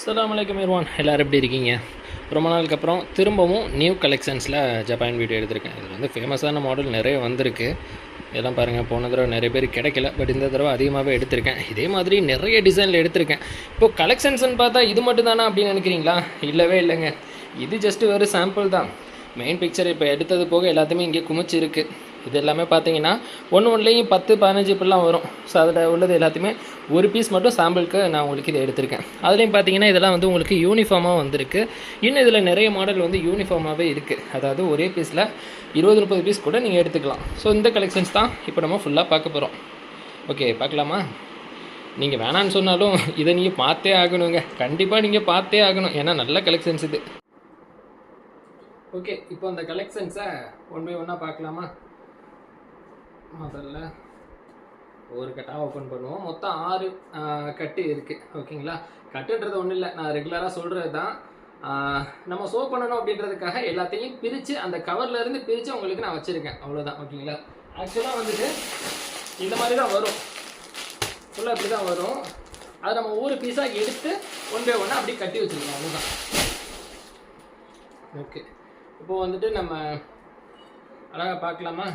அஸ்ஸலாமு அலைக்கும் இருவான். எல்லோரும் எப்படி இருக்கீங்க? ரொம்ப நாளுக்கு அப்புறம் திரும்பவும் நியூ கலெக்ஷன்ஸில் ஜப்பான் வீடியோ எடுத்திருக்கேன். இதில் வந்து ஃபேமஸான மாடல் நிறைய வந்திருக்கு. இதெல்லாம் பாருங்கள் போன தடவை நிறைய பேர் கிடைக்கல பட் இந்த தடவை அதிகமாகவே எடுத்திருக்கேன். இதே மாதிரி நிறைய டிசைனில் எடுத்திருக்கேன். இப்போது கலெக்ஷன்ஸ்னு பார்த்தா இது மட்டும் தானா அப்படின்னு நினைக்கிறீங்களா? இல்லவே இல்லைங்க. இது ஜஸ்ட்டு ஒரு சாம்பிள் தான். மெயின் பிக்சர் இப்போ எடுத்தது போக எல்லாத்தையுமே இங்கே குமிச்சு இருக்குது இது எல்லாமே பார்த்தீங்கன்னா ஒன்று ஒன்றுலேயும் பத்து பதினஞ்சு இப்படிலாம் வரும். ஸோ அதில் உள்ளது எல்லாத்தையுமே ஒரு பீஸ் மட்டும் சாம்பிளுக்கு நான் உங்களுக்கு இதை எடுத்திருக்கேன். அதுலேயும் பார்த்தீங்கன்னா இதெல்லாம் வந்து உங்களுக்கு யூனிஃபார்மாக வந்திருக்கு. இன்னும் இதில் நிறைய மாடல் வந்து யூனிஃபார்மாகவே இருக்குது அதாவது ஒரே பீஸில் இருபது முப்பது பீஸ் கூட நீங்கள் எடுத்துக்கலாம். ஸோ இந்த கலெக்ஷன்ஸ் தான் இப்போ நம்ம ஃபுல்லாக பார்க்க போகிறோம் ஓகே பார்க்கலாமா? நீங்கள் வேணான்னு சொன்னாலும் இதை நீங்கள் பார்த்தே ஆகணுங்க. கண்டிப்பாக நீங்கள் பார்த்தே ஆகணும். ஏன்னா நல்ல கலெக்ஷன்ஸ் இது. ஓகே இப்போ அந்த கலெக்ஷன்ஸை ஒன் பை ஒன்னாக பார்க்கலாமா? முதல்ல ஒரு கட்டாக ஓப்பன் பண்ணுவோம். மொத்தம் ஆறு கட்டு இருக்குது ஓகேங்களா கட்டுன்றது ஒன்றும் இல்லை. நான் ரெகுலராக சொல்கிறது தான் நம்ம சோ பண்ணணும் அப்படின்றதுக்காக எல்லாத்தையும் பிரித்து அந்த கவர்லேருந்து பிரித்து உங்களுக்கு நான் வச்சுருக்கேன். அவ்வளோதான் ஓகேங்களா ஆக்சுவலாக வந்துட்டு இந்த மாதிரி தான் வரும். ஃபுல்லாக இப்படி தான் வரும். அதை நம்ம ஒவ்வொரு பீஸாக எடுத்து ஒன் பை ஒன்னாக அப்படியே கட்டி வச்சுருக்கோம். அவ்வளோதான் ஓகே இப்போது வந்துட்டு நம்ம அழகாக பார்க்கலாமா?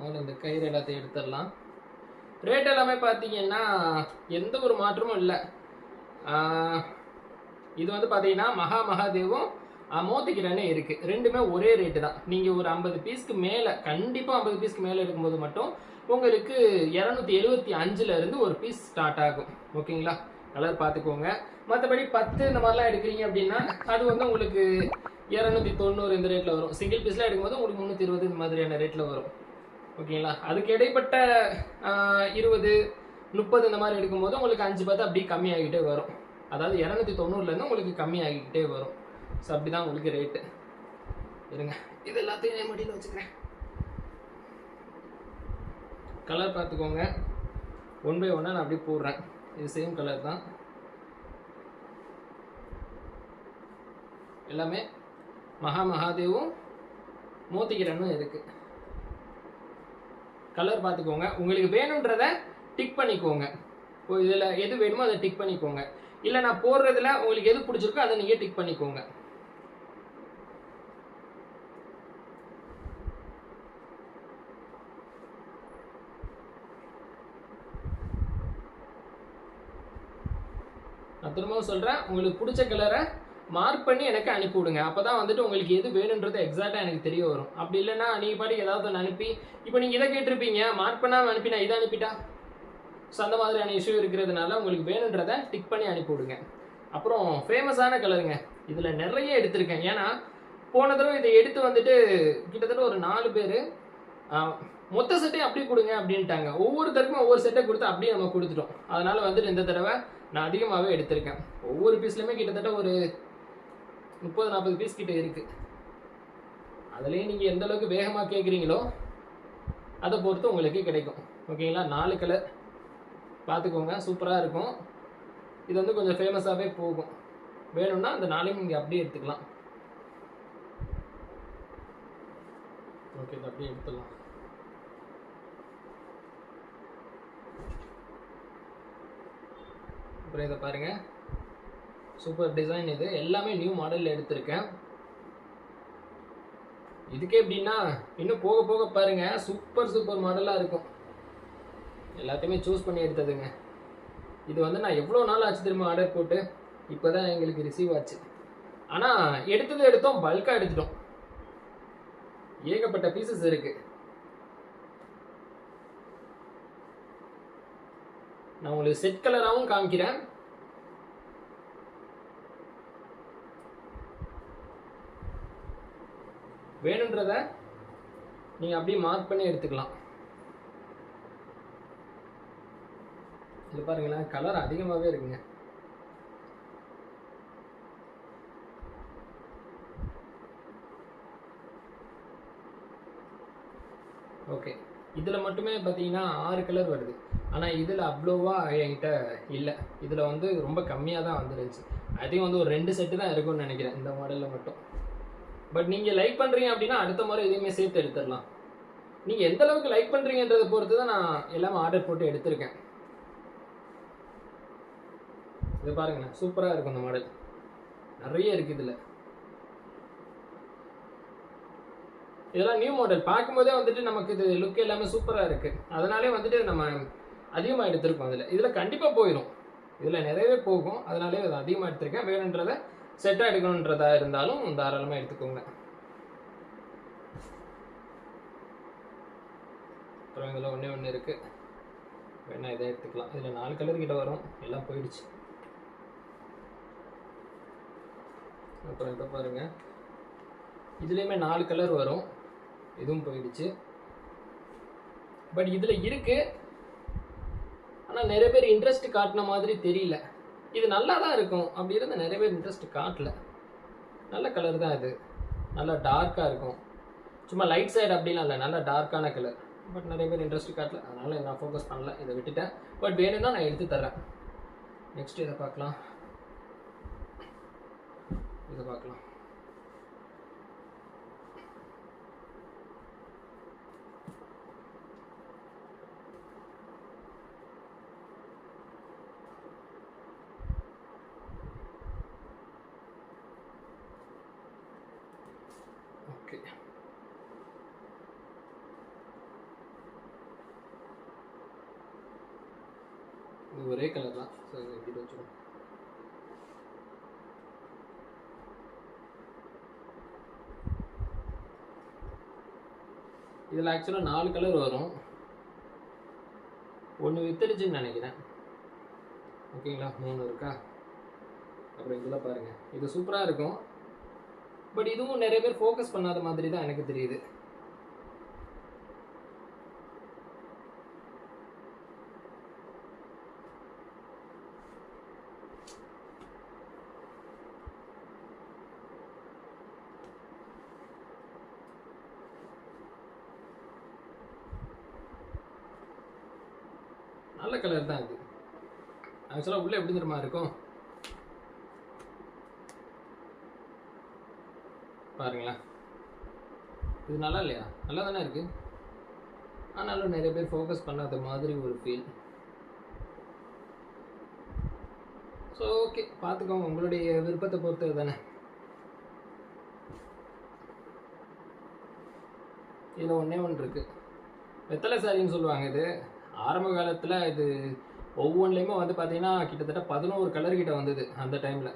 அதில் இந்த கயிறு எல்லாத்தையும் எடுத்துடலாம். ரேட் எல்லாமே பார்த்தீங்கன்னா எந்த ஒரு மாற்றமும் இல்லை. இது வந்து பார்த்தீங்கன்னா மகா மகாதேவும் மோத்திக்கிறனே இருக்குது ரெண்டுமே ஒரே ரேட்டு தான். நீங்கள் ஒரு ஐம்பது பீஸ்க்கு மேலே கண்டிப்பாக ஐம்பது பீஸ்க்கு மேலே இருக்கும்போது மட்டும் உங்களுக்கு இரநூத்தி எழுபத்தி அஞ்சுலேருந்து ஒரு பீஸ் ஸ்டார்ட் ஆகும். ஓகேங்களா? கலர் பார்த்துக்கோங்க. மற்றபடி பத்து இந்த மாதிரிலாம் எடுக்கிறீங்க அப்படின்னா அது வந்து உங்களுக்கு இரநூத்தி தொண்ணூறு இந்த ரேட்டில் வரும். சிங்கிள் பீஸ்லாம் எடுக்கும்போது உங்களுக்கு முந்நூற்றி இருபது இந்த மாதிரியான ரேட்டில் வரும். ஓகேங்களா? அதுக்கு இடைப்பட்ட இருபது முப்பது இந்த மாதிரி எடுக்கும்போது உங்களுக்கு அஞ்சு பத்து அப்படியே கம்மியாகிட்டே வரும். அதாவது இரநூத்தி தொண்ணூறுலேருந்து உங்களுக்கு கம்மியாகிக்கிட்டே வரும். ஸோ அப்படி தான் உங்களுக்கு ரேட்டு இருங்க. இது எல்லாத்தையும் என் மடியில் வச்சுக்கிறேன். கலர் பார்த்துக்கோங்க. ஒன் பை ஒன்னாக நான் அப்படியே போடுறேன். இது சேம் கலர் தான். எல்லாமே மகா மகாதேவும் மோத்திக்கிறனும் இருக்குது கலர் பார்த்துக்கோங்க. உங்களுக்கு வேணுன்றத டிக் பண்ணிக்கோங்க. இப்போ இதில் எது வேணுமோ அதை டிக் பண்ணிக்கோங்க. இல்லை நான் போடுறதுல உங்களுக்கு எது பிடிச்சிருக்கோ அதை நீங்கள் டிக் பண்ணிக்கோங்க. நான் திரும்பவும் சொல்கிறேன் உங்களுக்கு பிடிச்ச கலரை மார்க் பண்ணி எனக்கு அனுப்பி விடுங்க. அப்போ தான் வந்துட்டு உங்களுக்கு எது வேணுன்றது எக்ஸாக்டாக எனக்கு தெரிய வரும். அப்படி இல்லைன்னா நீங்கள் பாட்டுக்கு ஏதாவது ஒன்று அனுப்பி இப்போ நீங்கள் இதை கேட்டிருப்பீங்க மார்க் பண்ணாமல் அனுப்பி நான் இதை அனுப்பிட்டா? ஸோ அந்த மாதிரியான இஷ்யூ இருக்கிறதுனால உங்களுக்கு வேணுன்றதை டிக் பண்ணி அனுப்பி விடுங்க. அப்புறம் ஃபேமஸான கலருங்க இதில் நிறைய எடுத்திருக்கேன். ஏன்னா போன தடவை இதை எடுத்து வந்துட்டு கிட்டத்தட்ட ஒரு நாலு பேர் மொத்த செட்டையும் அப்படியே கொடுங்க அப்படின்ட்டாங்க. ஒவ்வொருத்தருக்கும் ஒவ்வொரு செட்டை கொடுத்து அப்படியே நம்ம கொடுத்துட்டோம். அதனால் வந்துட்டு இந்த தடவை நான் அதிகமாகவே எடுத்திருக்கேன். ஒவ்வொரு பீஸ்லையுமே கிட்டத்தட்ட ஒரு முப்பது நாற்பது பீஸ் கிட்ட இருக்கு. அதுலேயும் நீங்கள் எந்த அளவுக்கு வேகமாக கேட்குறீங்களோ அதை பொறுத்து உங்களுக்கு கிடைக்கும். ஓகேங்களா நாலு கலர் பார்த்துக்கோங்க. சூப்பராக இருக்கும். இது வந்து கொஞ்சம் ஃபேமஸாகவே போகும். வேணும்னா அந்த நாளையும் நீங்கள் அப்படியே எடுத்துக்கலாம். ஓகே இது அப்படியே எடுத்துக்கலாம் அப்புறம் இதை பாருங்கள் சூப்பர் டிசைன் இது. எல்லாமே நியூ மாடலில் எடுத்திருக்கேன். இதுக்கே எப்படின்னா இன்னும் போக போக பாருங்க சூப்பர் சூப்பர் மாடலாக இருக்கும். எல்லாத்தையுமே சூஸ் பண்ணி எடுத்ததுங்க. இது வந்து நான் எவ்வளோ நாள் ஆச்சு திரும்ப ஆர்டர் போட்டு இப்போ தான் எங்களுக்கு ரிசீவ் ஆச்சு. ஆனால் எடுத்தது எடுத்தோம் பல்காக எடுத்துட்டோம். ஏகப்பட்ட பீசஸ் இருக்கு. நான் உங்களுக்கு செட் கலராகவும் காமிக்கிறேன். வேணுன்றத நீங்கள் அப்படியே மார்க் பண்ணி எடுத்துக்கலாம். இது பாருங்களேன் கலர் அதிகமாகவே இருக்குங்க. ஓகே இதில் மட்டுமே பார்த்தீங்கன்னா ஆறு கலர் வருது. ஆனால் இதில் அவ்வளோவா என்கிட்ட இல்லை. இதில் வந்து ரொம்ப கம்மியாக தான் வந்துருந்துச்சு அதையும் வந்து ஒரு ரெண்டு செட்டு தான் இருக்கும்னு நினைக்கிறேன் இந்த மாடலில் மட்டும். பட் நீங்கள் லைக் பண்ணுறீங்க அப்படின்னா அடுத்த முறை எதையுமே சேர்த்து எடுத்துடலாம். நீங்கள் எந்த அளவுக்கு லைக் பண்ணுறீங்கன்றதை பொறுத்து தான் நான் எல்லாமே ஆர்டர் போட்டு எடுத்திருக்கேன். இது பாருங்க சூப்பராக இருக்கும் இந்த மாடல். நிறைய இருக்கு இதில். இதெல்லாம் நியூ மாடல் பார்க்கும்போதே வந்துட்டு நமக்கு இது லுக் எல்லாமே சூப்பராக இருக்கு. அதனாலே வந்துட்டு நம்ம அதிகமாக எடுத்திருக்கோம் அதில். இதில் கண்டிப்பாக போயிடும் இதில் நிறையவே போகும். அதனாலே அதை அதிகமாக எடுத்திருக்கேன். வேணுன்றத செட்டாக எடுக்கணுன்றதா இருந்தாலும் தாராளமாக எடுத்துக்கோங்க. அப்புறம் இதில் ஒன்றே ஒன்று இருக்குது வேணா இதை எடுத்துக்கலாம். இதில் நாலு கலர் கிட்ட வரும். எல்லாம் போயிடுச்சு. அப்புறம் இப்போ பாருங்க. இதுலேயுமே நாலு கலர் வரும். இதுவும் போயிடுச்சு. பட் இதில் இருக்கு. ஆனால் நிறைய பேர் இன்ட்ரெஸ்ட் காட்டின மாதிரி தெரியல. இது நல்லா தான் இருக்கும். அப்படி இருந்தால் நிறைய பேர் இன்ட்ரெஸ்ட் காட்டல. நல்ல கலர் தான் இது. நல்லா டார்க்காக இருக்கும். சும்மா லைட் சைடு அப்படிலாம் இல்லை. நல்லா டார்க்கான கலர் பட் நிறைய பேர் இன்ட்ரெஸ்ட் காட்டல. அதனால் நான் ஃபோக்கஸ் பண்ணல. இதை விட்டுட்டேன். பட் வேணும்னா நான் எடுத்து தரேன் நெக்ஸ்ட் இதை பார்க்கலாம். இதை பார்க்கலாம் ஓகே இது ஒரே கலர் தான். ஸோ இப்படி வச்சுருவோம் இதில் ஆக்சுவலாக நாலு கலர் வரும். ஒன்று வித்துடுச்சுன்னு நினைக்கிறேன். ஓகேங்களா? மூணு இருக்கா? அப்புறம் இதில் பாருங்கள் இது சூப்பராக இருக்கும். பட் இதுவும் நிறைய பேர் ஃபோக்கஸ் பண்ணாத மாதிரி தான் எனக்கு தெரியுது நல்ல கலர் தான் இது ஆக்சுவலாக உள்ளே எப்படி தெரியுமா இருக்கும்? பாருங்களேன். இது நல்லா இல்லையா? நல்லா தானே இருக்கு? ஆனாலும் நிறைய பேர் ஃபோக்கஸ் பண்ணாத மாதிரி ஒரு ஃபீல் ஸோ ஓகே பார்த்துக்கோங்க. உங்களுடைய விருப்பத்தை பொறுத்தது தானே. இதில் ஒன்றே ஒன்று இருக்கு. வெத்தலை சாரின்னு சொல்லுவாங்க இது. ஆரம்ப காலத்தில் இது ஒவ்வொன்றுலேயுமே வந்து பார்த்தீங்கன்னா கிட்டத்தட்ட பதினோரு கலர் கிட்ட வந்தது அந்த டைமில்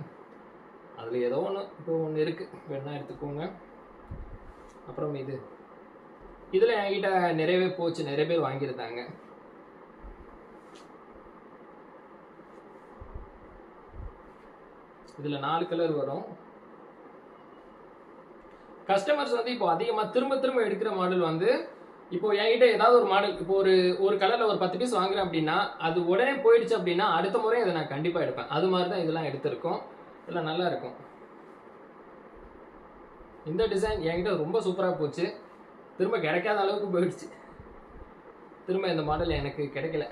அதில் ஏதோ ஒன்று இப்போ ஒன்று இருக்குது வேணா எடுத்துக்கோங்க. அப்புறம் இது. இதில் என்கிட்ட நிறையவே போச்சு. நிறைய பேர் வாங்கியிருந்தாங்க. இதில் நாலு கலர் வரும். கஸ்டமர்ஸ் வந்து இப்போ அதிகமாக திரும்ப திரும்ப எடுக்கிற மாடல் வந்து இப்போ என்கிட்ட ஏதாவது ஒரு மாடல் இப்போ ஒரு ஒரு கலரில் ஒரு பத்து பீஸ் வாங்குறேன் அப்படின்னா அது உடனே போயிடுச்சு அப்படின்னா அடுத்த முறை இதை நான் கண்டிப்பாக எடுப்பேன். அது மாதிரி தான் இதெல்லாம் எடுத்திருக்கோம். இதெல்லாம் நல்லா இருக்கும். இந்த டிசைன் என்கிட்ட ரொம்ப சூப்பராக போச்சு. திரும்ப கிடைக்காத அளவுக்கு போயிடுச்சு. திரும்ப இந்த மாடல் எனக்கு கிடைக்கல.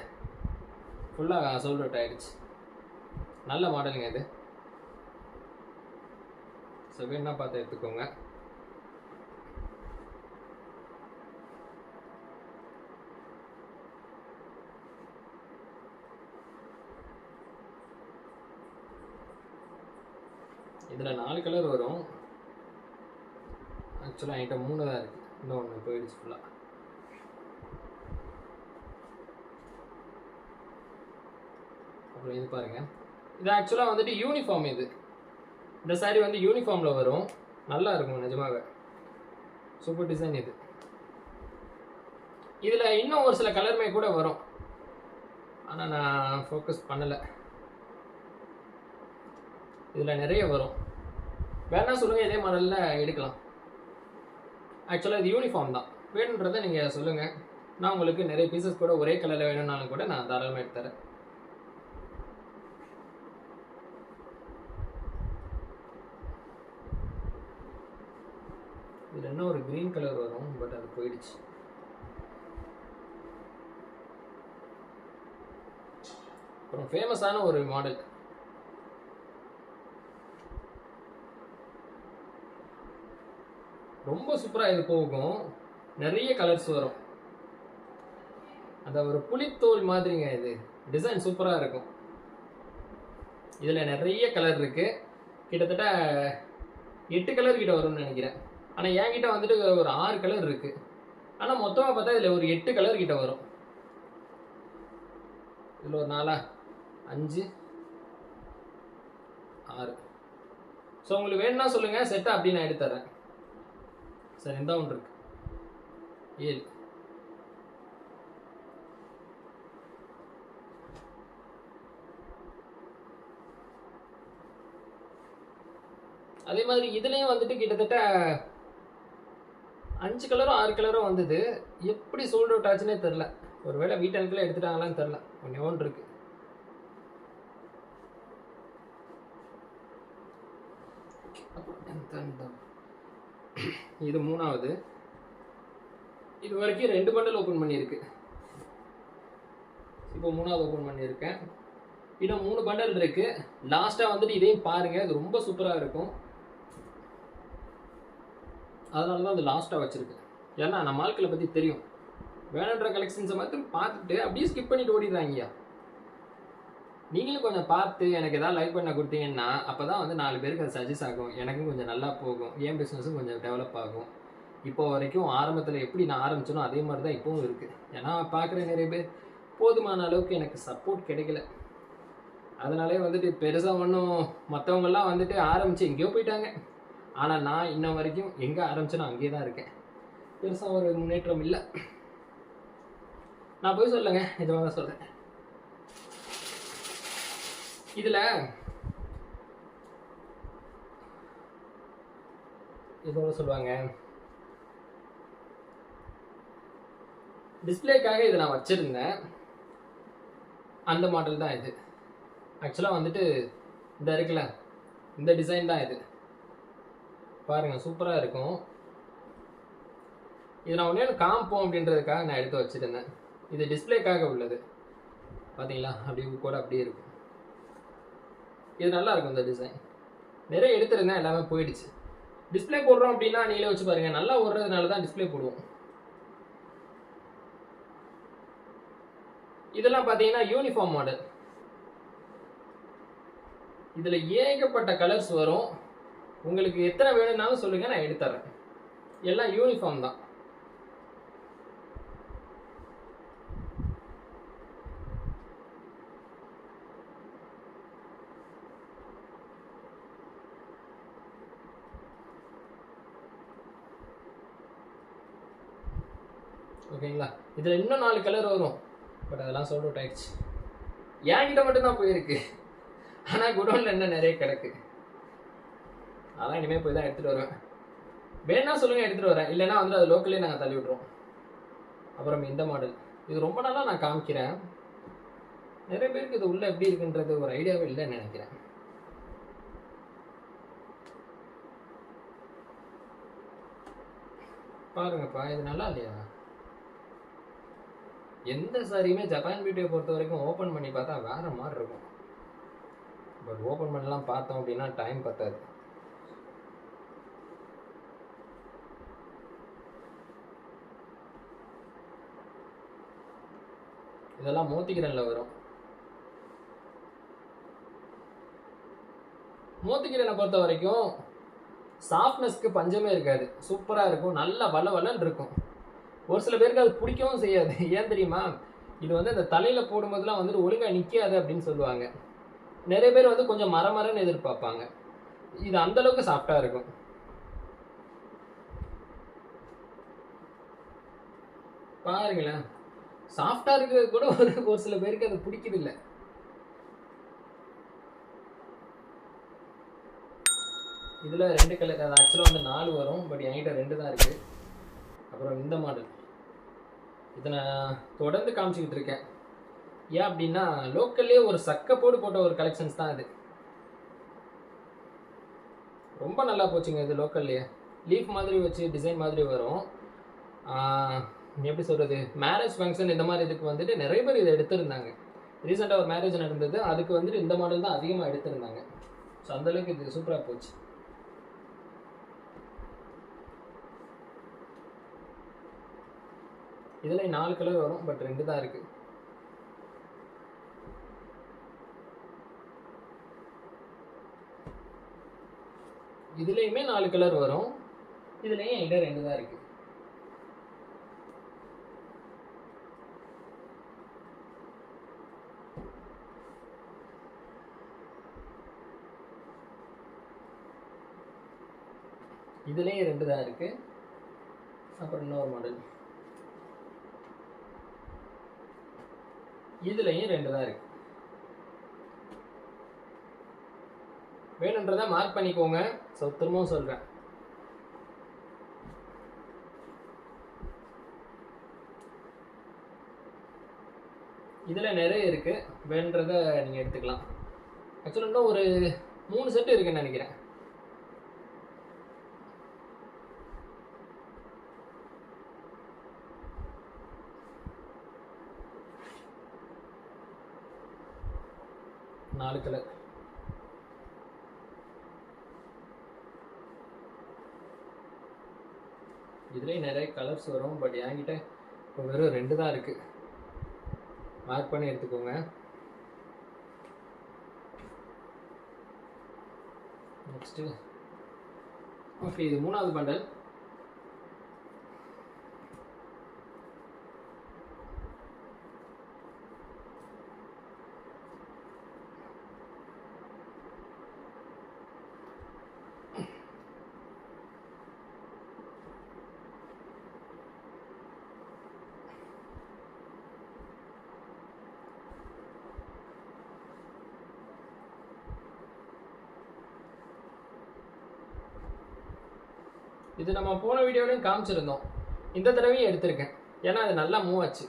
ஃபுல்லாக சோல்ட் அவுட் ஆயிடுச்சு. நல்ல மாடலுங்க இது. ஸோ வேணா பார்த்து எடுத்துக்கோங்க. இதில் நாலு கலர் வரும். ஆக்சுவலாக என்கிட்ட மூணு தான் இருக்குது இன்னும் ஒன்று போயிடுச்சு ஃபுல்லாக அப்புறம் இது பாருங்கள் இது ஆக்சுவலாக வந்துட்டு யூனிஃபார்ம் இது. இந்த saree வந்து யூனிஃபார்மில் வரும். நல்லா இருக்கும் நிஜமாக சூப்பர் டிசைன் இது. இதில் இன்னும் ஒரு சில கலருமே கூட வரும். ஆனால் நான் ஃபோக்கஸ் பண்ணலை. இதில் நிறைய வரும். வேணா சொல்லுங்கள் இதே மாடலில் எடுக்கலாம். ஆக்சுவலாக இது யூனிஃபார்ம் தான். வேணுன்றதை நீங்கள் சொல்லுங்கள் நான் உங்களுக்கு நிறைய பீசஸ் கூட ஒரே கலரில் வேணும்னாலும் கூட நான் தாராளமாக எடுத்துறேன் இதில் என்ன ஒரு க்ரீன் கலர் வரும் பட் அது போயிடுச்சு. அப்புறம் ஃபேமஸான ஒரு மாடல் ரொம்ப சூப்பராக இது போகும். நிறைய கலர்ஸ் வரும். அந்த ஒரு புளித்தோல் மாதிரிங்க இது. டிசைன் சூப்பராக இருக்கும். இதில் நிறைய கலர் இருக்குது கிட்டத்தட்ட எட்டு கலர் கிட்ட வரும்னு நினைக்கிறேன். ஆனால் என்கிட்ட வந்துட்டு ஒரு ஆறு கலர் இருக்குது ஆனால் மொத்தமாக பார்த்தா இதில் ஒரு எட்டு கலர் கிட்ட வரும். இதில் ஒரு நாலா அஞ்சு ஆறு. ஸோ உங்களுக்கு வேணும்னா சொல்லுங்கள் செட்டாக அப்படி நான் எடுத்து தரேன் சரி இந்த ஒன்று இருக்கு. ஏழு அதே மாதிரி இதுலேயும் வந்துட்டு கிட்டத்தட்ட அஞ்சு கலரும் ஆறு கலரும் வந்தது. எப்படி சோல்ட் அவுட் ஆச்சுன்னே தெரில ஒருவேளை வீட்டனுக்குள்ள எடுத்துட்டாங்களான்னு தெரில ஒன்றே ஒன்று இருக்கு. இது மூணாவது. இது வரைக்கும் ரெண்டு பண்டல் ஓப்பன் பண்ணியிருக்கு. இப்போ மூணாவது ஓப்பன் பண்ணியிருக்கேன். இன்னும் மூணு பண்டல் இருக்கு. லாஸ்ட்டாக வந்துட்டு இதையும் பாருங்க. இது ரொம்ப சூப்பராக இருக்கும். அதனால தான் அது லாஸ்ட்டாக வச்சுருக்கேன் ஏன்னா நம்ம ஆட்களை பற்றி தெரியும். வேணுன்ற கலெக்ஷன்ஸை மட்டும் பார்த்துட்டு அப்படியே ஸ்கிப் பண்ணிட்டு ஓடிடுறாங்கய்யா. நீங்களும் கொஞ்சம் பார்த்து எனக்கு ஏதாவது லைக் பண்ண கொடுத்தீங்கன்னா அப்போ தான் வந்து நாலு பேருக்கு அது சஜஸ்ட் ஆகும். எனக்கும் கொஞ்சம் நல்லா போகும். என் பிஸ்னஸும் கொஞ்சம் டெவலப் ஆகும். இப்போ வரைக்கும் ஆரம்பத்தில் எப்படி நான் ஆரம்பிச்சனோ அதே மாதிரி தான் இப்போவும் இருக்குது ஏன்னா பார்க்குற நிறைய பேர் போதுமான அளவுக்கு எனக்கு சப்போர்ட் கிடைக்கல. அதனாலே வந்துட்டு பெருசாக ஒன்றும் மற்றவங்கெல்லாம் வந்துட்டு ஆரம்பித்து எங்கேயோ போயிட்டாங்க. ஆனால் நான் இன்ன வரைக்கும் எங்கே ஆரம்பிச்சேனோ அங்கேயே தான் இருக்கேன். பெருசாக ஒரு முன்னேற்றம் இல்லை. நான் போய் சொல்லுங்க. நிஜமாக தான் சொல்கிறேன் இதில். ஒன்று சொல்லுவாங்க. டிஸ்பிளேக்காக இதை நான் வச்சுருந்தேன். அந்த மாடல் தான் இது. ஆக்சுவலாக வந்துட்டு இந்த இருக்குல்ல இந்த டிசைன் தான் இது. பாருங்கள் சூப்பராக இருக்கும். இது நான் ஒன்றே காமிப்போம் அப்படின்றதுக்காக நான் எடுத்து வச்சுருந்தேன். இது டிஸ்பிளேக்காக உள்ளது. பார்த்தீங்களா அப்படி கூட அப்படியே இருக்கும் இது நல்லா இருக்கும் இந்த டிசைன் நிறைய எடுத்துருந்தேன் எல்லாமே போயிடுச்சு. டிஸ்பிளே போடுறோம் அப்படின்னா நீங்களே வச்சு பாருங்கள் நல்லா ஓடுறதுனால தான் டிஸ்பிளே போடுவோம். இதெல்லாம் பார்த்தீங்கன்னா யூனிஃபார்ம் மாடல் இதில் ஏகப்பட்ட கலர்ஸ் வரும். உங்களுக்கு எத்தனை வேணும்னாலும் சொல்லுங்கள் நான் எடுத்துறேன். எல்லாம் யூனிஃபார்ம் தான் ஓகேங்களா இதில் இன்னும் நாலு கலர் வரும். பட் அதெல்லாம் சோல்ட் அவுட் ஆயிடுச்சு. என்கிட்ட மட்டும்தான் போயிருக்கு. ஆனால் குடோனில் என்ன நிறைய கிடக்கு. அதான் இனிமேல் போய் தான் எடுத்துகிட்டு வருவேன். வேணா சொல்லுங்கள் எடுத்துகிட்டு வரேன். இல்லைன்னா வந்து அது லோக்கல்லே நாங்கள் தள்ளி விட்ருவோம் அப்புறம் இந்த மாடல் இது ரொம்ப நாளாக நான் காமிக்கிறேன். நிறைய பேருக்கு இது உள்ள எப்படி இருக்குன்றது ஒரு ஐடியாவே இல்லைன்னு நினைக்கிறேன். பாருங்கப்பா இது நல்லா இல்லையா? எந்த சாரியுமே ஜப்பான் பியூட்டியை பொறுத்த வரைக்கும் ஓப்பன் பண்ணி பார்த்தா வேற மாதிரி இருக்கும். பட் ஓப்பன் பண்ணலாம் பார்த்தோம் அப்படின்னா டைம் பத்தாது. இதெல்லாம் மோத்திக்கிறன்ல வரும். மோத்திக்கிறனை பொறுத்த வரைக்கும் சாஃப்ட்னஸ்க்கு பஞ்சமே இருக்காது. சூப்பராக இருக்கும். நல்லா வள வளன்னு இருக்கும். ஒரு சில பேருக்கு அது பிடிக்கவும் செய்யாது. ஏன் தெரியுமா? இது வந்து அந்த தலையில் போடும்போதெல்லாம் வந்துட்டு ஒழுங்காக நிற்காது அப்படின்னு சொல்லுவாங்க. நிறைய பேர் வந்து கொஞ்சம் மரமரன்னு எதிர்பார்ப்பாங்க. இது அந்த அளவுக்கு சாஃப்டாக இருக்கும். பாருங்களேன். சாஃப்டாக இருக்கிறது கூட ஒரு ஒரு சில பேருக்கு அது பிடிக்குது இல்லை இதில் ரெண்டு கலர் அது ஆக்சுவலாக வந்து நாலு வரும் பட் என்கிட்ட ரெண்டு தான் இருக்குது அப்புறம் இந்த மாடல் இதை நான் தொடர்ந்து காமிச்சிக்கிட்டு இருக்கேன். ஏன் அப்படின்னா லோக்கல்லே ஒரு சக்கப்போடு போட்ட ஒரு கலெக்ஷன்ஸ் தான் இது. ரொம்ப நல்லா போச்சுங்க இது லோக்கல்லையே லீஃப் மாதிரி வச்சு டிசைன் மாதிரி வரும். எப்படி சொல்கிறது மேரேஜ் ஃபங்க்ஷன் இந்த மாதிரி இதுக்கு வந்துட்டு நிறைய பேர் இதை எடுத்திருந்தாங்க. ரீசெண்டாக ஒரு மேரேஜ் நடந்தது. அதுக்கு வந்துட்டு இந்த மாடல் தான் அதிகமாக எடுத்திருந்தாங்க. ஸோ அந்தளவுக்கு இது சூப்பராக போச்சு. இதில் நாலு கலர் வரும் பட் ரெண்டு தான் இருக்குது இதுலேயுமே நாலு கலர் வரும். இதுலேயும் என்கிட்ட ரெண்டு தான் இருக்குது இதுலேயும் ரெண்டு தான் இருக்கு. அப்புறம் இன்னொரு மாடல் இதுலேயும் ரெண்டு தான் இருக்கு. வேணுன்றதை மார்க் பண்ணிக்கோங்க. ஸோ திரும்பவும் சொல்கிறேன் இதில் நிறைய இருக்குது வேணுன்றத நீங்கள் எடுத்துக்கலாம். ஆக்சுவலாக இன்னும் ஒரு மூணு செட்டு இருக்குன்னு நினைக்கிறேன். நாலு கலர் இதுலேயும் நிறைய கலர்ஸ் வரும் பட் என்கிட்ட இப்போ வெறும் ரெண்டு தான் இருக்கு. மார்க் பண்ணி எடுத்துக்கோங்க. நெக்ஸ்ட்டு ஓகே இது மூணாவது பண்டல் இது நம்ம போன வீடியோலையும் காமிச்சிருந்தோம். இந்த தடவையும் எடுத்திருக்கேன். ஏன்னா அது நல்லா மூவ் ஆச்சு.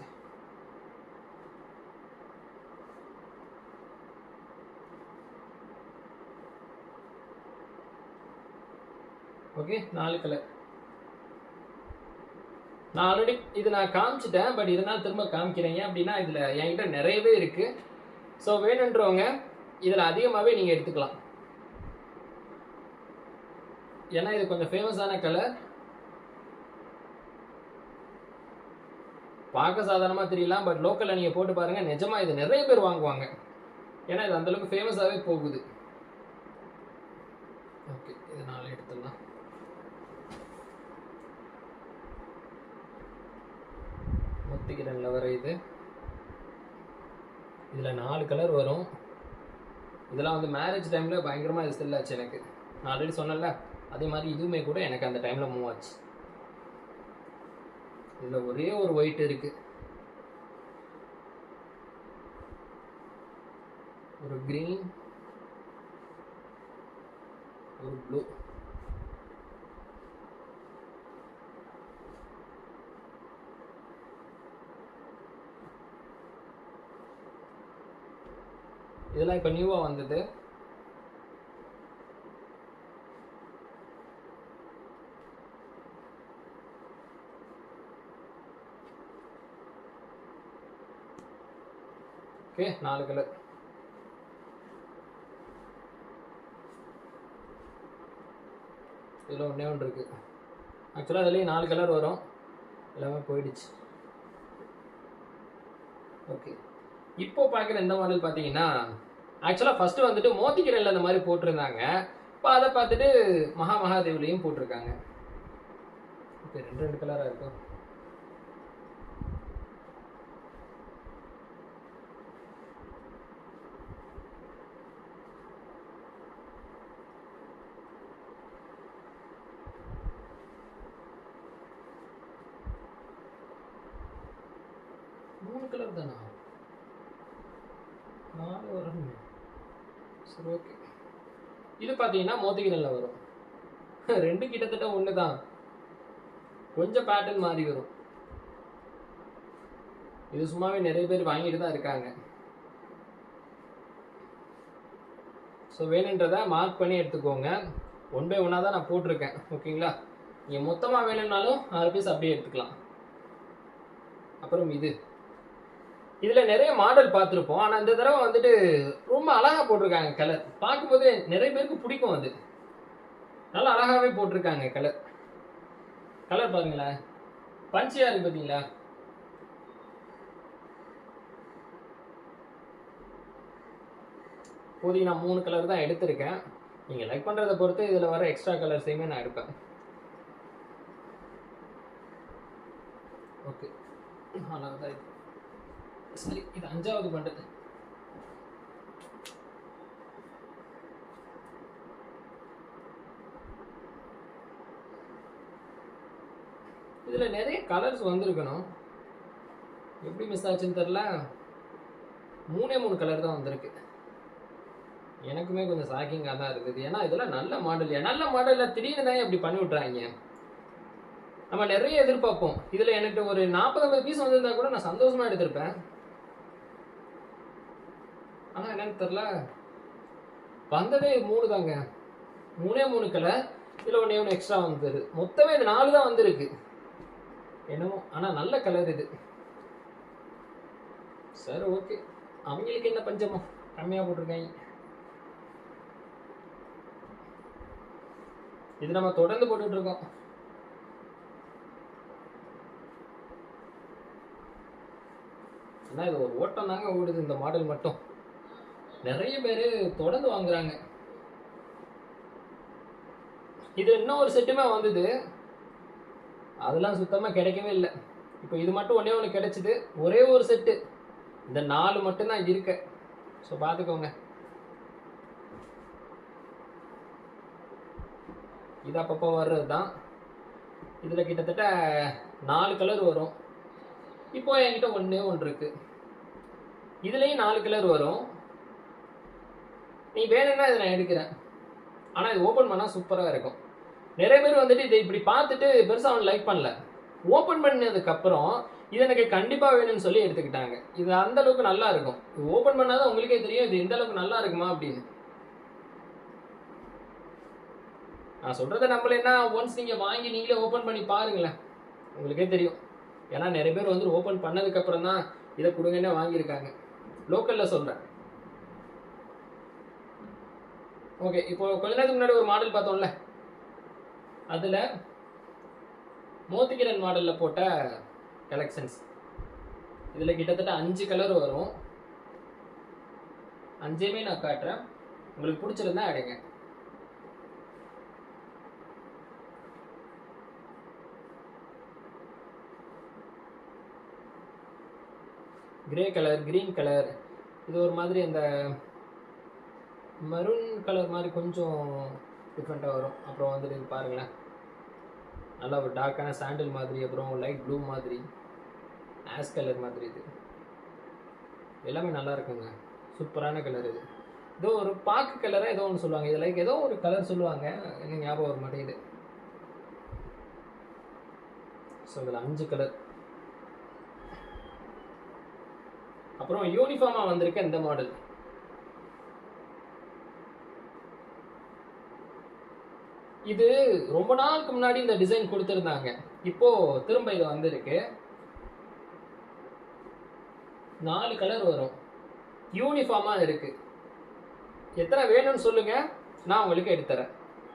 ஓகே நாலு கலர் நான் ஆல்ரெடி இது நான் காமிச்சிட்டேன் பட் இதனால் திரும்ப காமிக்கிறேன். ஏன் அப்படின்னா இதில் என்கிட்ட நிறையவே இருக்குது ஸோ வேணுன்றவங்க இதில் அதிகமாகவே நீங்கள் எடுத்துக்கலாம். ஏன்னா இது கொஞ்சம் ஃபேமஸான கலர் பார்க்க சாதாரணமாக தெரியலாம் பட் லோக்கலில் நீங்கள் போட்டு பாருங்கள் நிஜமாக இது நிறைய பேர் வாங்குவாங்க. ஏன்னா இது அந்தளவுக்கு ஃபேமஸாகவே போகுது. ஓகே இது எடுத்துடலாம். ஒத்திக்கிறேன்ல வர இது. இதில் நாலு கலர் வரும். இதெல்லாம் வந்து மேரேஜ் டைமில் பயங்கரமாக இது செல் ஆச்சு எனக்கு. நான் ஆல்ரெடி சொன்னேன்ல அதே மாதிரி இதுவுமே கூட எனக்கு அந்த டைமில் மூவ் ஆச்சு. இதில் ஒரே ஒரு ஒயிட் இருக்குது ஒரு கிரீன் ஒரு ப்ளூ இதெல்லாம் இப்போ நியூவாக வந்தது. ஓகே நாலு கலர் இதில் ஒன்றே ஒன்று இருக்குது ஆக்சுவலாக அதுலேயும் நாலு கலர் வரும். எல்லாமே போயிடுச்சு. ஓகே இப்போ பார்க்குற இந்த மாடல் பார்த்தீங்கன்னா ஆக்சுவலாக ஃபஸ்ட்டு வந்துட்டு மோத்திக்கிறல்ல அந்த மாதிரி போட்டிருந்தாங்க. இப்போ அதை பார்த்துட்டு மகா மகாதேவிலையும் போட்டிருக்காங்க. ஓகே ரெண்டு ரெண்டு கலராக இருக்கும் மூணு கலர் தானா நாலு வரணுமே சரி ஓகே இது பார்த்தீங்கன்னா மோத்திகிரல்ல வரும். ரெண்டு கிட்டத்தட்ட ஒன்று தான் கொஞ்சம் பேட்டர்ன் மாறி வரும். இது சும்மாவே நிறைய பேர் வாங்கிட்டு தான் இருக்காங்க. ஸோ வேணுன்றதை மார்க் பண்ணி எடுத்துக்கோங்க. ஒன் பை ஒன்னாக தான் நான் போட்டிருக்கேன். ஓகேங்களா நீங்கள் மொத்தமாக வேணும்னாலும் ஆறு பீஸ் அப்படியே எடுத்துக்கலாம். அப்புறம் இது. இதில் நிறைய மாடல் பார்த்துருப்போம். ஆனால் இந்த தடவை வந்துட்டு ரொம்ப அழகாக போட்டிருக்காங்க கலர். பார்க்கும்போது நிறைய பேருக்கு பிடிக்கும் அது. நல்லா அழகாகவே போட்டிருக்காங்க கலர். கலர் பாருங்களேன் பஞ்சியாக இருக்கு பார்த்தீங்களா இப்போதைக்கு நான் மூணு கலர் தான் எடுத்திருக்கேன். நீங்கள் லைக் பண்ணுறதை பொறுத்து இதில் வர எக்ஸ்ட்ரா கலர்ஸையுமே நான் எடுப்பேன். ஓகே நாலாவது தான் இது சரி இது அஞ்சாவது பண்ணுறது இதில் நிறைய கலர்ஸ் வந்திருக்கணும். எப்படி மிஸ் ஆச்சுன்னு தெரில மூணே மூணு கலர் தான் வந்திருக்கு. எனக்குமே கொஞ்சம் ஷாக்கிங்காக தான் இருக்குது. ஏன்னா இதெல்லாம் நல்ல மாடல் நல்ல மாடலில் திடீர்னு தான் இப்படி பண்ணி விட்றாங்க நம்ம நிறைய எதிர்பார்ப்போம். இதில் எனக்கு ஒரு நாற்பது ஐம்பது பீஸ் வந்திருந்தா கூட நான் சந்தோஷமாக எடுத்திருப்பேன். ஆனால் என்னன்னு தெரில வந்ததே மூணு தாங்க. மூணே மூணு கலர் இதில் ஒன்றே ஒன்று எக்ஸ்ட்ரா வந்துருது மொத்தமே இது நாலு தான் வந்திருக்கு. என்னமோ ஆனால் நல்ல கலர் இது. சரி ஓகே அவங்களுக்கு என்ன பஞ்சமோ? கம்மியாக போட்டிருக்காங்க. இது நம்ம தொடர்ந்து போட்டுட்டு இருக்கோம். ஆனால் இது ஒரு ஓட்டம் தாங்க ஓடுது இந்த மாடல் மட்டும். நிறைய பேர் தொடர்ந்து வாங்குறாங்க. இது இன்னும் ஒரு செட்டுமே வந்தது. அதெல்லாம் சுத்தமாக கிடைக்கவே இல்லை. இப்போ இது மட்டும் ஒன்றே ஒன்று கிடைச்சிது. ஒரே ஒரு செட்டு இந்த நாலு மட்டும்தான் இருக்கு. ஸோ பார்த்துக்கோங்க இது அப்பப்போ வர்றது தான் இதில் கிட்டத்தட்ட நாலு கலர் வரும். இப்போ என்கிட்ட ஒன்றே ஒன்று இருக்குது இதுலேயும் நாலு கலர் வரும். நீ வேணும்னா இதை நான் எடுக்கிறேன். ஆனால் இது ஓப்பன் பண்ணால் சூப்பராக இருக்கும். நிறைய பேர் வந்துட்டு இதை இப்படி பார்த்துட்டு பெருசாக அவன் லைக் பண்ணல. ஓப்பன் பண்ணதுக்கப்புறம் இது எனக்கு கண்டிப்பாக வேணும்னு சொல்லி எடுத்துக்கிட்டாங்க. இது அந்த அளவுக்கு நல்லா இருக்கும். இது ஓப்பன் பண்ணாதான் உங்களுக்கே தெரியும் இது எந்த அளவுக்கு நல்லா இருக்குமா அப்படின்னு. நான் சொல்கிறத நம்மள என்ன ஒன்ஸ் நீங்கள் வாங்கி நீங்களே ஓப்பன் பண்ணி பாருங்களேன். உங்களுக்கே தெரியும். ஏன்னா நிறைய பேர் வந்து ஓப்பன் பண்ணதுக்கப்புறம் தான் இதை கொடுங்கன்னு வாங்கியிருக்காங்க. லோக்கலில் சொல்கிறேன் ஓகே இப்போ கொஞ்ச நேரத்துக்கு முன்னாடி ஒரு மாடல் பார்த்தோம்ல? அதில் மோத்திகிரன் மாடலில் போட்ட கலெக்ஷன்ஸ் இதில் கிட்டத்தட்ட அஞ்சு கலர் வரும். அஞ்சையுமே நான் காட்டுறேன். உங்களுக்கு பிடிச்சிருந்தா அடைங்க கிரே கலர் கிரீன் கலர் இது ஒரு மாதிரி அந்த மெரூன் கலர் மாதிரி கொஞ்சம் டிஃப்ரெண்ட்டாக வரும். அப்புறம் வந்துட்டு பாருங்களேன். நல்லா ஒரு டார்க்கான சாண்டில் மாதிரி அப்புறம் லைட் ப்ளூ மாதிரி ஆஸ் கலர் மாதிரி இது. எல்லாமே நல்லா இருக்குங்க. சூப்பரான கலர் இது. ஏதோ ஒரு பாக்கு கலராக ஏதோ ஒன்று சொல்லுவாங்க. இது லைக் ஏதோ ஒரு கலர் சொல்லுவாங்க. எனக்கு ஞாபகம் வர மாட்டேங்குது. ஸோ இதில் அஞ்சு கலர். அப்புறம் யூனிஃபார்மாக வந்திருக்க இந்த மாடல் இது ரொம்ப நாளுக்கு முன்னாடி இந்த டிசைன் கொடுத்துருந்தாங்க. இப்போ திரும்ப இது வந்திருக்கு. நாலு கலர் வரும். யூனிஃபார்மாக இருக்கு. எத்தனை வேணும்னு சொல்லுங்க. நான் உங்களுக்கு எடுத்துறேன்.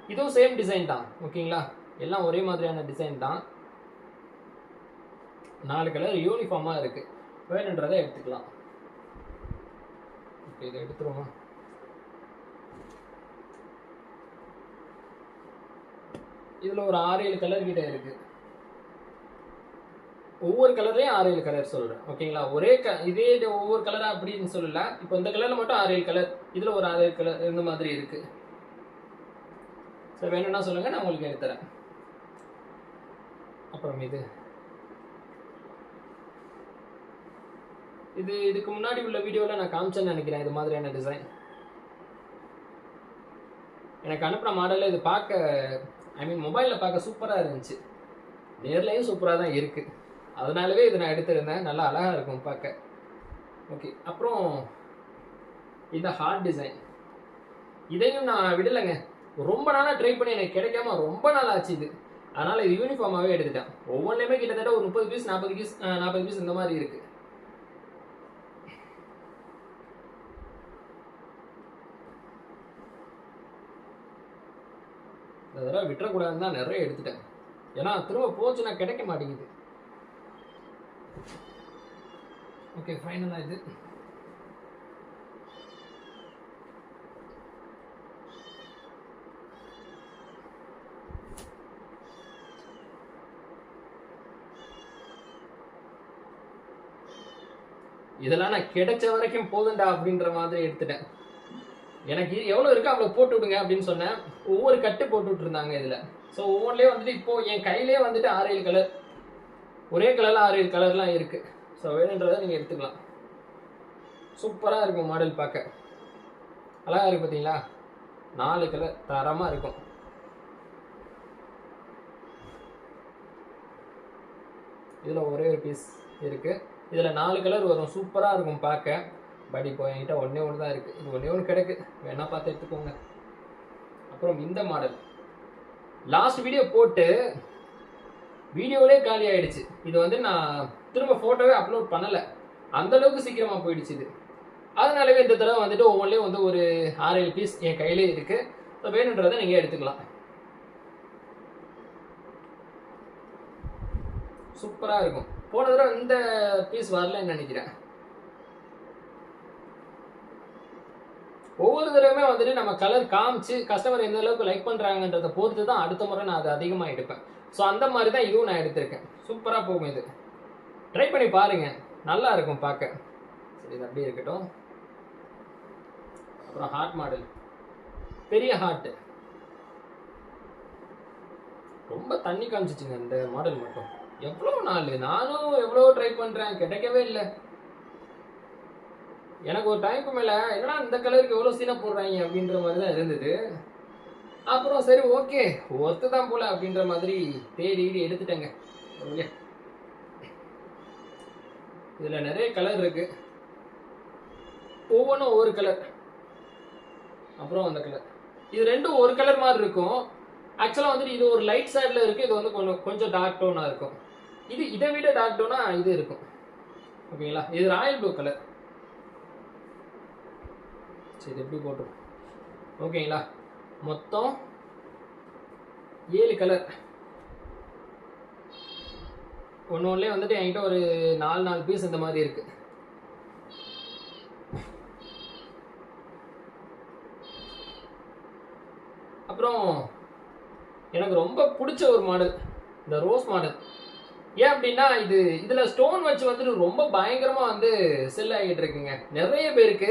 இதுவும் சேம் டிசைன் தான். ஓகேங்களா? எல்லாம் ஒரே மாதிரியான டிசைன் தான். நாலு கலர் யூனிஃபார்மாக இருக்கு. வேணுன்றதை எடுத்துக்கலாம். ஓகே இதை எடுத்துருவோமா? இதில் ஒரு ஆறு ஏழு கலர் கிட்ட இருக்குது ஒவ்வொரு கலர்லேயும் ஆறு ஏழு கலர் சொல்கிறேன் ஓகேங்களா ஒரே க இதே இது ஒவ்வொரு கலராக அப்படின்னு சொல்லல. இப்போ இந்த கலரில் மட்டும் ஆறு ஏழு கலர் இதில் ஒரு ஆறு ஏழு கலர் இந்த மாதிரி இருக்குது சரி வேணும்னா சொல்லுங்கள் நான் உங்களுக்கு எடுத்துறேன் அப்புறம் இது. இது இதுக்கு முன்னாடி உள்ள வீடியோவில் நான் காமிச்சேன்னு நினைக்கிறேன் இது மாதிரியான டிசைன் எனக்கு அனுப்புகிற மாடலில் இது பார்க்க ஐ மீன் மொபைலில் பார்க்க சூப்பராக இருந்துச்சு. நேர்லேயும் சூப்பராக தான் இருக்குது அதனாலவே இதை நான் எடுத்திருந்தேன். நல்லா அழகாக இருக்கும் பார்க்க. ஓகே அப்புறம் இந்த ஹார்ட் டிசைன் இதையும் நான் விடலைங்க. ரொம்ப நாளாக ட்ரை பண்ணி எனக்கு கிடைக்காம ரொம்ப நாள் ஆச்சு இது. அதனால் இது யூனிஃபார்மாகவே எடுத்துட்டேன். ஒவ்வொன்றையுமே கிட்டத்தட்ட ஒரு முப்பது பீஸ் நாற்பது பீஸ் நாற்பது பீஸ் இந்த மாதிரி இருக்குது இந்த தடவை விட்டுறக்கூடாதுன்னு தான் நிறைய எடுத்துட்டேன். ஏன்னா திரும்ப போச்சுன்னா கிடைக்க மாட்டேங்குது. ஓகே ஃபைனலாக இது. இதெல்லாம் நான் கிடைச்ச வரைக்கும் போதுண்டா அப்படின்ற மாதிரி எடுத்துட்டேன். எனக்கு எவ்வளோ இருக்கோ அவ்வளோ போட்டு விடுங்க அப்படின்னு சொன்னேன். ஒவ்வொரு கட்டு போட்டு விட்டுருந்தாங்க இதில். ஸோ ஒவ்வொன்றிலே வந்துட்டு இப்போ என் கையிலே வந்துட்டு ஆறு ஏழு கலர் ஒரே கலரில் ஆறு ஏழு கலர்லாம் இருக்குது ஸோ வேணுன்றதை நீங்கள் எடுத்துக்கலாம். சூப்பராக இருக்கும் மாடல் பார்க்க. அழகாக இருக்கு பார்த்தீங்களா நாலு கலர் தரமாக இருக்கும். இதில் ஒரே ஒரு பீஸ் இருக்குது இதில் நாலு கலர் வரும். சூப்பராக இருக்கும் பார்க்க. பட் இப்போ என்கிட்ட ஒன்றே ஒன்று தான் இருக்குது இது ஒன்றே ஒன்று கிடக்கு. வேணால் பார்த்து எடுத்துக்கோங்க. அப்புறம் இந்த மாடல். லாஸ்ட் வீடியோ போட்டு வீடியோவிலே காலி ஆகிடுச்சு இது வந்து நான் திரும்ப ஃபோட்டோவே அப்லோட் பண்ணலை. அந்த அளவுக்கு சீக்கிரமாக போயிடுச்சு இது. அதனாலவே இந்த தடவை வந்துட்டு ஒவ்வொன்றிலையும் வந்து ஒரு ஆறு ஏழு பீஸ் என் கையிலே இருக்குது ஸோ வேணுன்றதை நீங்கள் எடுத்துக்கலாம். சூப்பராக இருக்கும். போன தடவை இந்த பீஸ் வரலன்னு நினைக்கிறேன். ஒவ்வொரு தடவையுமே வந்துட்டு நம்ம கலர் காமிச்சு கஸ்டமர் எந்த அளவுக்கு லைக் பண்ணுறாங்கன்றத பொறுத்து தான் அடுத்த முறை நான் அதை அதிகமாக எடுப்பேன். ஸோ அந்த மாதிரி தான் இதுவும் நான் எடுத்திருக்கேன். சூப்பராக போகும் இது. ட்ரை பண்ணி பாருங்க. நல்லா இருக்கும் பார்க்க. சரி இது அப்படியே இருக்கட்டும். அப்புறம் ஹார்ட் மாடல் பெரிய ஹார்ட் ரொம்ப தண்ணி காமிச்சிச்சுங்க இந்த மாடல் மட்டும். எவ்வளோ நாள்? நானும் எவ்வளோ ட்ரை பண்ணுறேன் கிடைக்கவே இல்லை. எனக்கு ஒரு டைமுக்கு மேலே என்னடா இந்த கலருக்கு எவ்வளோ சீனை போடுறாங்க? அப்படின்ற மாதிரி தான் இருந்தது. அப்புறம் சரி ஓகே ஒர்த்து தான் போல அப்படின்ற மாதிரி தேடி எடுத்துட்டேங்க. ஓகே இதில் நிறைய கலர் இருக்கு. ஒவ்வொன்றும் ஒவ்வொரு கலர் அப்புறம் அந்த கலர் இது ரெண்டும் ஒரு கலர் மாதிரி இருக்கும். ஆக்சுவலாக வந்துட்டு இது ஒரு லைட் சைடில் இருக்குது இது வந்து கொஞ்சம் கொஞ்சம் டார்க் டோனாக இருக்கும். இது இதை விட டார்க் டோனாக இது இருக்கும். ஓகேங்களா இது ராயல் ப்ளூ கலர் ஸோ இது எப்படி போட்டோம் ஓகேங்களா? மொத்தம் ஏழு கலர் ஒன்று ஒன்றே வந்துட்டு என்கிட்ட ஒரு நாலு நாலு பீஸ் இந்த மாதிரி இருக்குது அப்புறம் எனக்கு ரொம்ப பிடிச்ச ஒரு மாடல் இந்த ரோஸ் மாடல். ஏன் அப்படின்னா இது இதில் ஸ்டோன் வச்சு வந்துட்டு ரொம்ப பயங்கரமாக வந்து செல் ஆகிட்டு இருக்குங்க. நிறைய பேருக்கு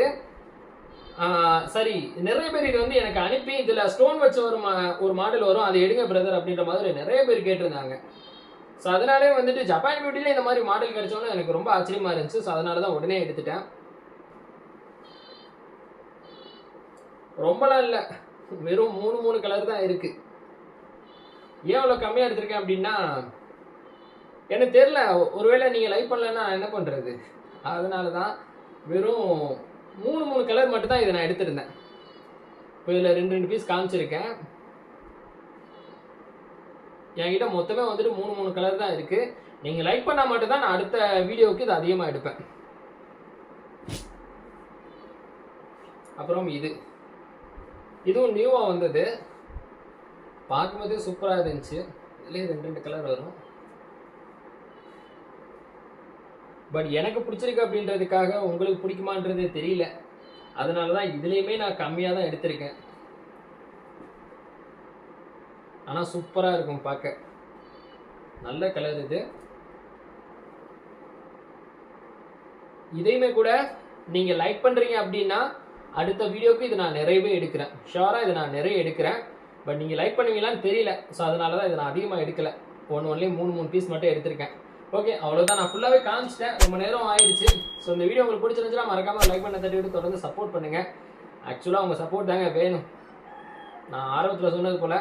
சரி நிறைய பேர் இது வந்து எனக்கு அனுப்பி இதில் ஸ்டோன் வச்ச ஒரு மா ஒரு மாடல் வரும் அதை எடுங்க பிரதர் அப்படின்ற மாதிரி நிறைய பேர் கேட்டிருந்தாங்க. ஸோ அதனாலே வந்துட்டு ஜப்பான் பியூட்டியில் இந்த மாதிரி மாடல் கிடைச்சோன்னு எனக்கு ரொம்ப ஆச்சரியமா இருந்துச்சு. ஸோ அதனால தான் உடனே எடுத்துட்டேன். ரொம்பலாம் இல்லை. வெறும் மூணு மூணு கலர் தான் இருக்கு. ஏன் அவ்வளோ கம்மியாக எடுத்திருக்கேன் அப்படின்னா எனக்கு தெரில ஒருவேளை நீங்கள் லைக் பண்ணலன்னா என்ன பண்ணுறது அதனால தான் வெறும் மூணு மூணு கலர் மட்டும் தான் இதை நான் எடுத்திருந்தேன். இப்போ இதில் ரெண்டு ரெண்டு பீஸ் காமிச்சிருக்கேன். என்கிட்ட மொத்தமே வந்துட்டு மூணு மூணு கலர் தான் இருக்கு. நீங்கள் லைக் பண்ணால் மட்டும் தான் நான் அடுத்த வீடியோவுக்கு இது அதிகமாக எடுப்பேன். அப்புறம் இது. இதுவும் நியூவாக வந்தது. பார்க்கும்போதே சூப்பராக இருந்துச்சு. இதுலேயே ரெண்டு ரெண்டு கலர் வரும். பட் எனக்கு பிடிச்சிருக்கு அப்படின்றதுக்காக உங்களுக்கு பிடிக்குமான்றது தெரியல. அதனால தான் இதுலேயுமே நான் கம்மியாக தான் எடுத்திருக்கேன். ஆனால் சூப்பராக இருக்கும் பார்க்க. நல்ல கலர் இது. இதையுமே கூட நீங்கள் லைக் பண்ணுறீங்க அப்படின்னா அடுத்த வீடியோக்கு இது நான் நிறையவே எடுக்கிறேன். ஷோராக இதை நான் நிறைய எடுக்கிறேன். பட் நீங்கள் லைக் பண்ணுவீங்களான்னு தெரியல. ஸோ அதனால தான் இதை நான் அதிகமாக எடுக்கலை. ஒன்று ஒன்லேயும் மூணு மூணு பீஸ் மட்டும் எடுத்திருக்கேன். ஓகே அவ்வளோதான் நான் ஃபுல்லாகவே காமிச்சிட்டேன். ரொம்ப நேரம் ஆயிடுச்சு ஸோ இந்த வீடியோ உங்களுக்கு பிடிச்சிருந்துச்சுன்னா மறக்காமல் லைக் பண்ண தட்டி விட்டு தொடர்ந்து சப்போர்ட் பண்ணுங்கள் ஆக்சுவலாக உங்கள் சப்போர்ட் தாங்க வேணும். நான் ஆரம்பத்தில் சொன்னது போல்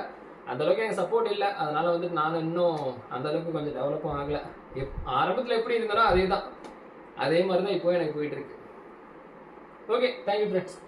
அந்தளவுக்கு எனக்கு சப்போர்ட் இல்லை. அதனால வந்துட்டு நான் இன்னும் அந்த அளவுக்கு கொஞ்சம் டெவலப்பும் ஆகலை. எப் ஆரம்பத்தில் எப்படி இருந்தாலும் அதே தான் அதே மாதிரி தான் இப்போ எனக்கு போயிட்டு இருக்கு. Okay thank you friends